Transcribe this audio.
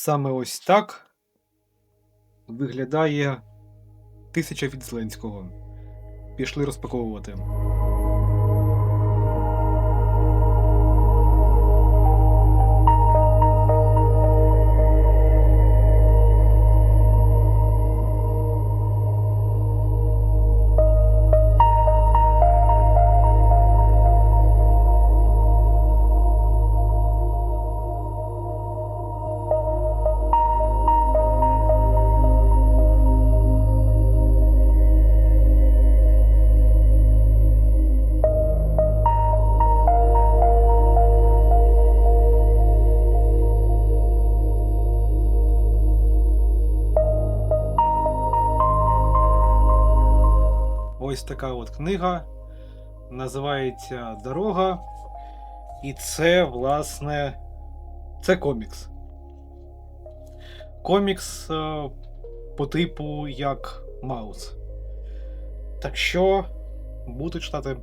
Саме ось так виглядає тисяча від Зеленського. Пішли розпаковувати. Ось така от книга. Називається Дорога. І це, власне, це комікс. Комікс е, по типу як Маус. Так що буду читати.